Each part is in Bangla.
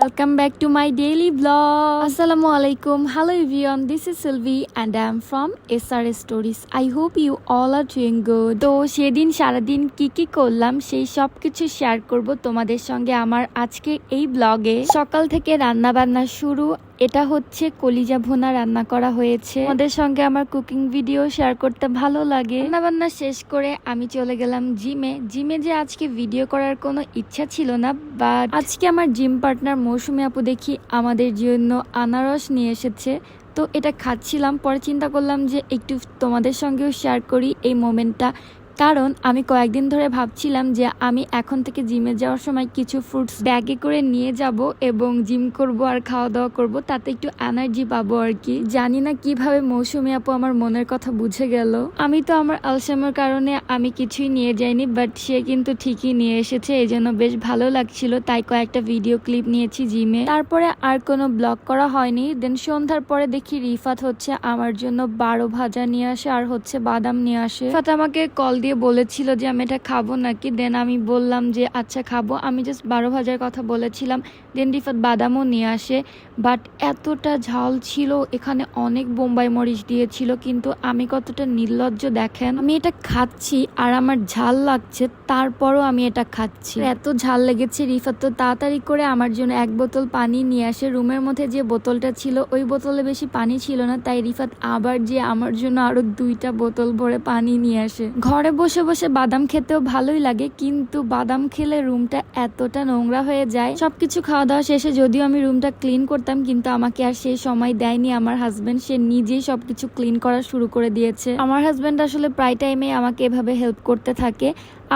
Welcome back to my daily vlog. Assalamu alaikum. Hello everyone. This is Sylvie and I am from SRS Stories. I hope you all are doing good. তো সেদিন সারাদিন কি কি করলাম সেই সব কিছু শেয়ার করব তোমাদের সঙ্গে আমার আজকে এই ব্লগে সকাল থেকে রান্না বান্না শুরু এটা হচ্ছে কলিজা ভোনা রান্না করা হয়েছে। আমাদের সঙ্গে আমার কুকিং ভিডিও শেয়ার করতে ভালো লাগে। রান্না বান্না শেষ করে আমি চলে গেলাম জিমে। জিমে যে আজকে ভিডিও করার কোনো ইচ্ছা ছিল না বা আজকে আমার জিম পার্টনার মৌসুমী আপু দেখি আমাদের জন্য আনারস নিয়ে এসেছে। তো এটা খাচ্ছিলাম, পরে চিন্তা করলাম যে একটু তোমাদের সঙ্গেও শেয়ার করি এই মোমেন্টটা। কারণ আমি কয়েকদিন ধরে ভাবছিলাম যে আমি এখন থেকে জিমে যাওয়ার সময় কিছু ফ্রুটস ব্যাগে করে নিয়ে যাব এবং জিম করব আর খাওয়া দাওয়া করব, তাতে একটু এনার্জি পাবো আর কি। জানি না কীভাবে মৌসুমী আপু আমার মনের কথা বুঝে গেল। আমি তো আমার আলসামের কারণে আমি কিছুই নিয়ে যাইনি বাট সে কিন্তু ঠিকই নিয়ে এসেছে এই জন্য বেশ ভালো লাগছিল। তাই কয়েকটা ভিডিও ক্লিপ নিয়েছি জিমে। তারপরে আর কোনো ব্লগ করা হয়নি। দেন সন্ধ্যার পরে দেখি রিফাত হচ্ছে আমার জন্য বারো ভাজা নিয়ে আসে আর হচ্ছে বাদাম নিয়ে আসে। আমাকে কল দিয়ে বলেছিল যে, আমি এটা খাব নাকি? দেন আমি বললাম যে আচ্ছা খাব। আমি জাস্ট বারো ভাজার কথা বলেছিলাম। দেন রিফাত বাদামও নিয়ে আসে। বাট এতটা ঝাল ছিল, এখানে অনেক বোম্বাই মরিচ দিয়েছিল, কিন্তু আমি কতটা নির্লজ্জ দেখেন। আমি এটা খাচ্ছি আর আমার ঝাল লাগছে, তারপরও আমি এটা খাচ্ছি। এত ঝাল লেগেছে রিফাত, তো তাড়াতাড়ি করে আমার জন্য এক বোতল পানি নিয়ে আসে। রুমের মধ্যে যে বোতলটা ছিল, ওই বোতলে বেশি পানি ছিল না, তাই রিফাত আবার যে আমার জন্য আরও দুইটা বোতল ভরে পানি নিয়ে আসে। ঘরে বসে বসে বাদাম খেতেও ভালোই লাগে, কিন্তু বাদাম খেলে রুমটা এতটা নোংরা হয়ে যায়। সবকিছু খাওয়া দাওয়া শেষে যদিও আমি রুমটা ক্লিন করতাম, কিন্তু আমাকে আর সেই সময় দেয়নি। আমার হাজবেন্ড, সে নিজেই সবকিছু ক্লিন করা শুরু করে দিয়েছে। আমার হাজব্যান্ড আসলে প্রায় টাইমে আমাকে এভাবে হেল্প করতে থাকে।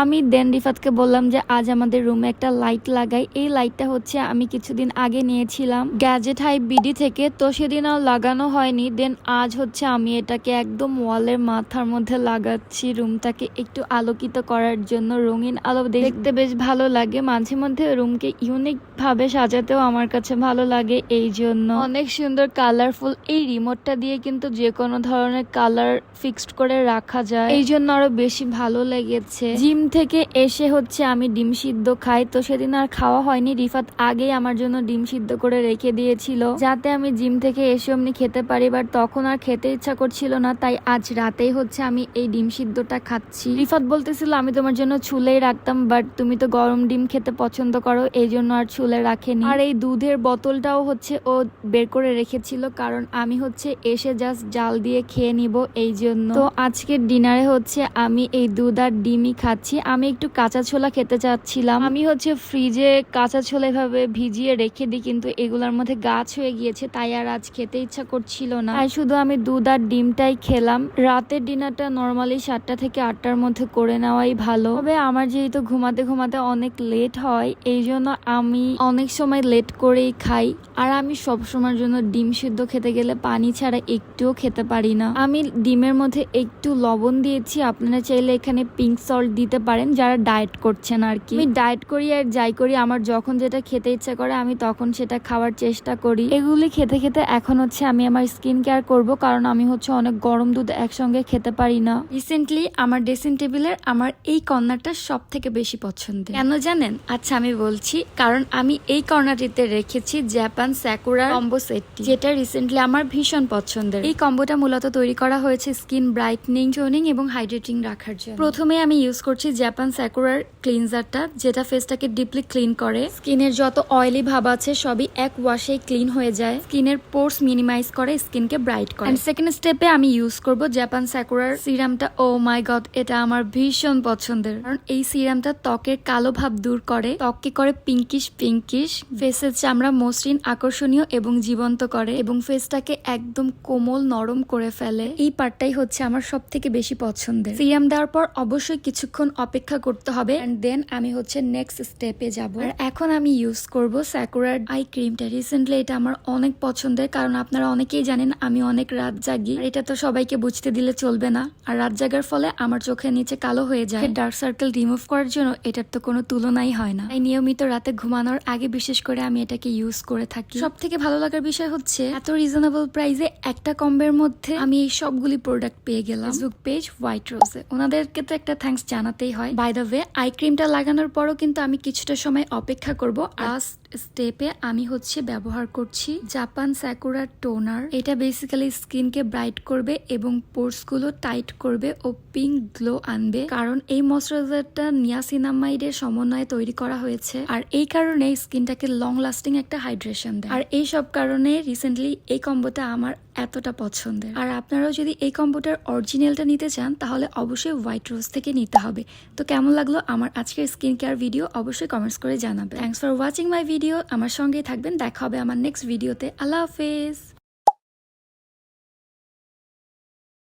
আমি দেন রিফাতকে বললাম যে, আজ আমাদের রুমে একটা লাইট লাগাই। এই লাইটটা হচ্ছে আমি কিছুদিন আগে নিয়েছিলাম গ্যাজেট হাই বিডি থেকে, তো সেদিন আর লাগানো হয়নি। দেন আজ হচ্ছে আমি এটাকে একদম ওয়ালের মাথার মধ্যে লাগাচ্ছি রুমটাকে একটু আলোকিত করার জন্য। রঙিন আলো দেখতে বেশ ভালো লাগে। মাঝে মধ্যে রুমকে ইউনিক ভাবে সাজাতেও আমার কাছে ভালো লাগে এই জন্য। অনেক সুন্দর কালারফুল এই রিমোটটা দিয়ে কিন্তু যে কোনো ধরনের কালার ফিক্সড করে রাখা যায়। এই জন্য আরও বেশি ভালো লেগেছে। জিম থেকে এসে হচ্ছে আমি ডিম সিদ্ধ খাই। তো সেদিন আর খাওয়া হয়নি। রিফাত আগেই আমার জন্য ডিম সিদ্ধ করে রেখে দিয়েছিল। যাতে আমি জিম থেকে এসে অমনি খেতে পারি বাট তখন আর খেতে ইচ্ছা করছিল না। তাই আজ রাতেই হচ্ছে আমি এই ডিম সিদ্ধটা খাচ্ছি। রিফাত বলতেছিল, আমি তোমার জন্য ছুলেই রাখতাম বাট তুমি তো গরম ডিম খেতে পছন্দ করো, এই জন্য আর ছুলে রাখেনি। আর এই দুধের বোতলটাও হচ্ছে ও বের করে রেখেছিল, কারণ আমি হচ্ছে এসে জাস্ট জাল দিয়ে খেয়ে নিব এই জন্য। তো আজকের ডিনারে হচ্ছে আমি এই দুধ আর ডিমই খাচ্ছি। আমি একটু কাঁচা ছোলা খেতে চাচ্ছিলাম। আমি হচ্ছে ফ্রিজে কাঁচা ছোলা এভাবে ভিজিয়ে রেখে দিই, কিন্তু এগুলোর মধ্যে গাছ হয়ে গিয়েছে, তাই আর আজ খেতে ইচ্ছা করছিল না। তাই শুধু আমি দুধ আর ডিমটাই খেলাম। রাতের ডিনারটা নর্মালি সাতটা থেকে আটটার মধ্যে করে নেওয়াই ভালো। তবে আমার যেহেতু ঘুমাতে ঘুমাতে অনেক লেট হয়, এই জন্য আমি অনেক সময় লেট করেই খাই। আর আমি সব সময়ের জন্য ডিম সিদ্ধ খেতে গেলে পানি ছাড়া একটুও খেতে পারি না। আমি ডিমের মধ্যে একটু লবণ দিয়েছি। আপনারা চাইলে এখানে পিঙ্ক সল্ট দিতে পারেন যারা ডায়েট করছেন আর কি। আমি ডায়েট করি আর যাই করি আমার যখন যেটা খেতে ইচ্ছা করে আমি তখন সেটা খাওয়ার চেষ্টা করি। এগুলি খেতে খেতে এখন হচ্ছে আমি আমার স্কিন কেয়ার করব কারণ আমি হচ্ছে অনেক গরম দুধ একসঙ্গে খেতে পারি না। রিসেন্টলি আমার ড্রেসিং টেবিলের আমার এই কর্নারটা সব থেকে বেশি পছন্দের। কেন জানেন? আচ্ছা আমি বলছি কারণ আমি এই কর্নারটিতে রেখেছি জাপান স্যাকুরা কম্বো সেটটি যেটা রিসেন্টলি আমার ভীষণ পছন্দের। এই কম্বোটা মূলত তৈরি করা হয়েছে স্কিন ব্রাইটনিং টোনিং এবং হাইড্রেটিং রাখার জন্য। প্রথমে আমি ইউজ করছি জাপান স্যাকুরার ক্লিনজারটা যেটা ফেসটাকে ডিপলি ক্লিন করে। স্কিনের যত অয়েলি ভাব আছে, সবই এক ওয়াশেই ক্লিন হয়ে যায়। স্কিনের পোর্স মিনিমাইজ করে স্কিনকে ব্রাইট করে। সেকেন্ড স্টেপে আমি ইউজ করব জাপান স্যাকুরার সিরামটা ও মাই গড এটা আমার ভীষণ পছন্দের। কারণ এই সিরামটা ত্বকের কালো ভাব দূর করে, ত্বককে করে পিঙ্কিশ পিঙ্কিশ ফেসের চামড়া মসৃণ, আকর্ষণীয় এবং জীবন্ত করে এবং ফেসটাকে একদম কোমল নরম করে ফেলে। এই পার্টটাই হচ্ছে আমার সব থেকে বেশি পছন্দের। সিরাম দেওয়ার পর অবশ্যই কিছুক্ষণ অপেক্ষা করতে হবে এন্ড দেন আমি হচ্ছে নেক্সট স্টেপে যাব। আর এখন আমি ইউজ করব স্যাকুরার আই ক্রিমটা রিসেন্টলি এটা আমার অনেক পছন্দের কারণ আপনারা অনেকেই জানেন আমি অনেক রাত জাগি। এটা তো সবাইকে বুঝতে দিলে চলবে না। আর রাত জাগার ফলে আমার চোখের নিচে কালো হয়ে যায়। ডার্ক সার্কেল রিমুভ করার জন্য এটার তো কোনো তুলনাই হয় না। তাই নিয়মিত রাতে ঘুমানোর আগে বিশেষ করে আমি এটাকে ইউজ করে থাকি। সব থেকে ভালো লাগার বিষয় হচ্ছে এত রিজনেবল প্রাইসে একটা কম্বের মধ্যে আমি এই সবগুলি প্রোডাক্ট পেয়ে গেলাম। ফেসবুক পেজ হোয়াইট রোজে ওনাদেরকে তো একটা থ্যাঙ্কস জানাতেই হয়। বাই দ্য ওয়ে আই ক্রিমটা লাগানোর পরও কিন্তু আমি কিছুটা সময় অপেক্ষা করব। লাস্ট স্টেপে আমি হচ্ছে ব্যবহার করছি জাপান স্যাকুরা টোনার এটা বেসিক্যালি স্কিনকে ব্রাইট করবে এবং পোর্সগুলো টাইট করবে ও পিঙ্ক গ্লো আনবে। কারণ এই ময়শ্চারাইজারটা নিয়াসিনামাইডের সমন্বয়ে তৈরি করা হয়েছে। আর এই কারণে স্কিনটাকে লং লাস্টিং একটা হাইড্রেশন দেয়। আর এই সব কারণে রিসেন্টলি এই কম্বোটা আমার এতটা পছন্দের। আর আপনারাও যদি এই কম্বোটার অরিজিনালটা নিতে চান, তাহলে অবশ্যই হোয়াইট রোজ থেকে নিতে হবে। তো কেমন লাগল আমার আজকের স্কিন কেয়ার ভিডিও অবশ্যই কমেন্টস করে জানাবেন। Thanks for watching my video আমার সঙ্গেই থাকবেন। দেখা হবে আমার নেক্সট ভিডিওতে আল্লাহ হাফেজ।